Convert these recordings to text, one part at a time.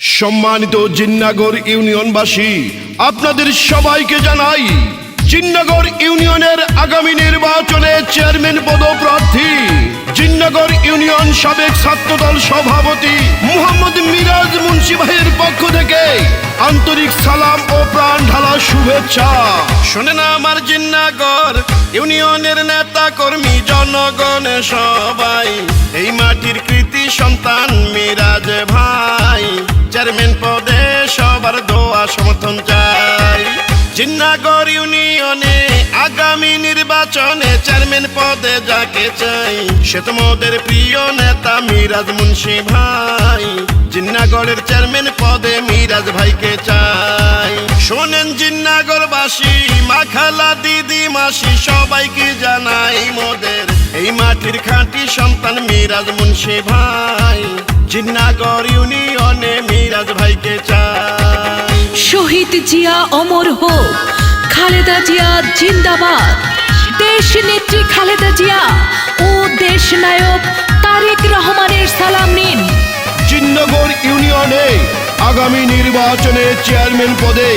সম্মানিত জিন্নাগর ইউনিয়নবাসী, আপনাদের সবাইকে জানাই, জিন্নাগর ইউনিয়নের আগামী নির্বাচনে চেয়ারম্যান পদপ্রার্থী, জিন্নাগর ইউনিয়ন সাবেক ছাত্রদল সভাপতি মোহাম্মদ মিরাজ মুন্সি ভাইয়ের পক্ষ থেকে আন্তরিক সালাম ও প্রাণ ঢালা শুভেচ্ছা। শোনেন আমার জিন্নাগর ইউনিয়নের নেতা কর্মী জনগণ সবাই, এই মাটির কৃতি সন্তান মিরাজ ভাই। চেয়ারম্যান পদে সবার দোয়া সমর্থন চাই। জিন্নাগর ইউনিয়নে আগামী নির্বাচনে চেয়ারম্যান পদে যাকে চাই, সে তোমাদের প্রিয় নেতা মিরাজ মুন্সি ভাই। জিন্নাগড়ের চেয়ারম্যান পদে মিরাজ ভাইকে চাই। শোনেন জিন্নাগরবাসী, মাখালা দিদি মাসি, সবাইকে জানাই মোদের এই মাটির খাঁটি সন্তান মিরাজ মুন্সি ভাই। জিন্নাগর ইউনিয়নে মিরাজ ভাইকে চাই। শহীদ জিয়া অমর হোক খালেদা জিয়া জিন্দাবাদ। দেশ নেত্রী খালেদা জিয়া ও দেশ নায়ক তারেক রহমানের সালাম নিন। জিন্নগর ইউনিয়নে আগামী নির্বাচনে চেয়ারম্যান পদে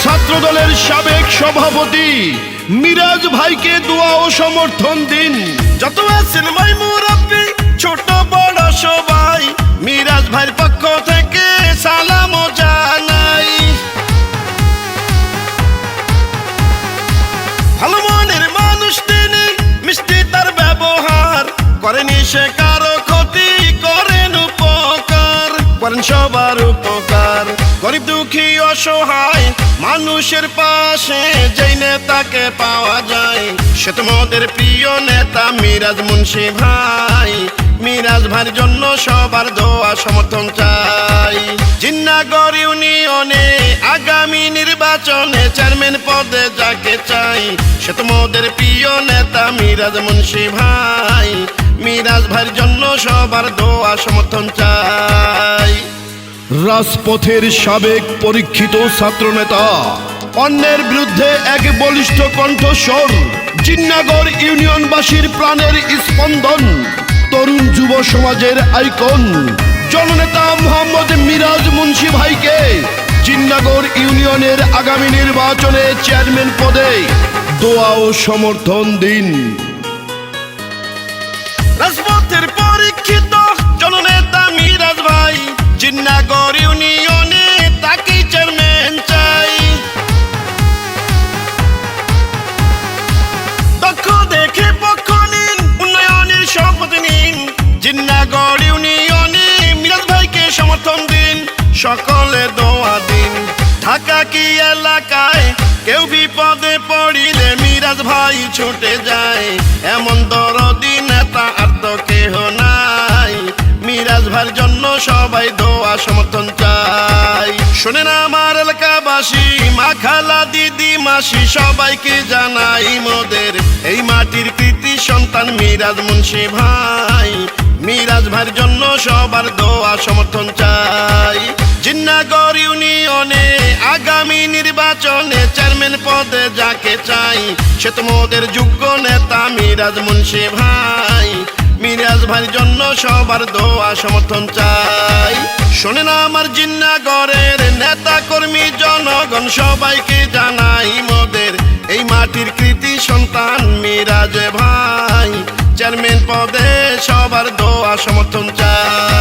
ছাত্রদলের সাবেক সভাপতি মিরাজ ভাইকে দোয়া ও সমর্থন দিন। যত আছেন ভাই মুরব্বী ছোট বড় সবাই মিরাজ ভাইয়ের পক্ষ থেকে সে কারও ক্ষতি করেন উপকার, করেন সবার উপকার। গরিব, দুঃখী, অসহায়, মানুষের পাশে যেই নেতাকে পাওয়া যায়, সে তোমাদের প্রিয় নেতা মিরাজ মুন্সি ভাই। মিরাজ ভাইয়ের জন্য সবার দোয়া সমর্থন চাই। জিন্নাগর ইউনিয়নে আগামী নির্বাচনে চেয়ারম্যান পদে যাকে চাই, সে তোমাদের প্রিয় নেতা মিরাজ মুন্সি ভাই। ভাইয়ের জন্য সবার দোয়া সমর্থন চাই। রাজপথের সাবেক পরীক্ষিত ছাত্রনেতা, অন্যের বিরুদ্ধে এক বলিষ্ঠ কণ্ঠস্বর, জিন্নাগর ইউনিয়নবাসীর প্রাণের স্পন্দন, তরুণ যুব সমাজের আইকন। জননেতা মোহাম্মদ মিরাজ মুন্সি ভাইকে জিন্নাগর ইউনিয়নের আগামী নির্বাচনে চেয়ারম্যান পদে দোয়া ও সমর্থন দিন। রাজপথের পরীক্ষিত জননেতা মিরাজ ভাই ইউনিয়নে তাকে চেয়ারম্যান চাই। দক্ষ দেখে পক্ষ নিন, উন্নয়নের শপথ নিন। ইউনিয়নে মিরাজ ভাইকে সমর্থন দিন, সকলে দোয়া দিন। ঢাকা কি এলাকায় কেউ বিপদে পড়িলে মিরাজ ভাই ছুটে যায়, এমন দরদি দোয়া সমর্থন চাই। শোনেন আমার এলাকাবাসী মা খালা দিদি মাসি, সবাইকে জানাই মোদের। এই মাটির কৃতি সন্তান মিরাজ মুন্সি ভাই। মিরাজ ভাইয়ের জন্য সবার দোয়া সমর্থন চাই। জিন্নাগর ইউনিয়নে আগামী নির্বাচনে চেয়ারম্যান পদে যাকে চাই, সে তোমাদের যোগ্য নেতা মিরাজ মুন্সি ভাই। মিরাজ ভাইয়ের জন্য সবার দোয়া সমর্থন চাই। শোনেন আমার জিন্নাগরের নেতা কর্মী জনগণ, সবাইকে জানাই মোদের। এই মাটির কৃতি সন্তান মিরাজ ভাই, চেয়ারম্যান পদে সবার দোয়া সমর্থন চাই।